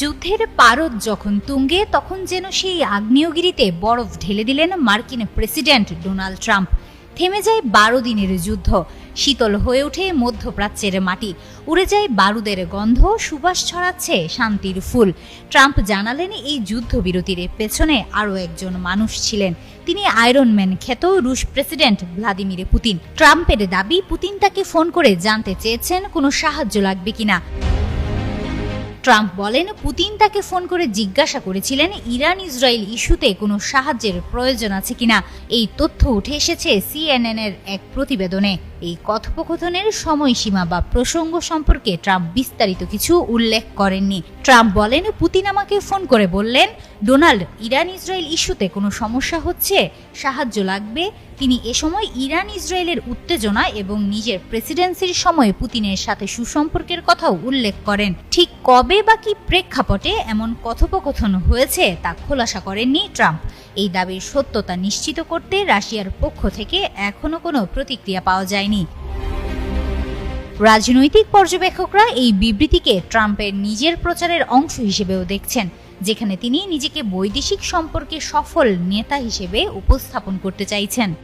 যুদ্ধের পারদ যখন তুঙ্গে, তখন যেন সেই আগ্নেয়গিরিতে বরফ ঢেলে দিলেন মার্কিন প্রেসিডেন্ট ডোনাল্ড ট্রাম্প। থেমে যায় বারো দিনের যুদ্ধ। শীতল হয়ে ওঠে মধ্যপ্রাচ্যের মাটি। উড়ে যায় বারুদের গন্ধ, সুবাস ছড়াচ্ছে শান্তির ফুল। ট্রাম্প জানালেন এই যুদ্ধবিরতির পেছনে আরও একজন মানুষ ছিলেন। তিনি আয়রন ম্যান খ্যাত রুশ প্রেসিডেন্ট ভ্লাদিমির পুতিন। ট্রাম্পের দাবি, পুতিন তাকে ফোন করে জানতে চেয়েছেন, কোনো সাহায্য লাগবে কিনা। ট্রাম্প বলেন, পুতিন তাকে ফোন করে জিজ্ঞাসা করেছিলেন, ইরান ইসরায়েল ইস্যুতে কোনো সাহায্যের প্রয়োজন আছে কিনা? এই তথ্য উঠে এসেছে সিএনএন এর এক প্রতিবেদনে। এই কথোপকথনের সময়সীমা বা প্রসঙ্গ সম্পর্কে ট্রাম্প বিস্তারিত কিছু উল্লেখ করেননি। ট্রাম্প বলেন, পুতিন আমাকে ফোন করে বললেন, ডোনাল্ড, ইরান ইসরায়েল ইস্যুতে কোনো সমস্যা হচ্ছে? সাহায্য লাগবে? তিনি এ সময় ইরান, ইসরায়েলের উত্তেজনা এবং নিজের প্রেসিডেন্সির সময়ে পুতিনের সাথে সুসম্পর্কের কথাও উল্লেখ করেন। ঠিক কবে বা কি প্রেক্ষাপটে এমন কথোপকথন হয়েছে তা খোলাসা করেননি ট্রাম্প। এই দাবির সত্যতা নিশ্চিত করতে রাশিয়ার পক্ষ থেকে এখনও কোনো প্রতিক্রিয়া পাওয়া যায়নি। রাজনৈতিক পর্যবেক্ষকরা এই বিবৃতিকে ট্রাম্পের নিজের প্রচারের অংশ হিসেবেও দেখছেন। যেখানে তিনি নিজেকে বৈদেশিক সম্পর্কে সফল নেতা হিসেবে উপস্থাপন করতে চাইছেন।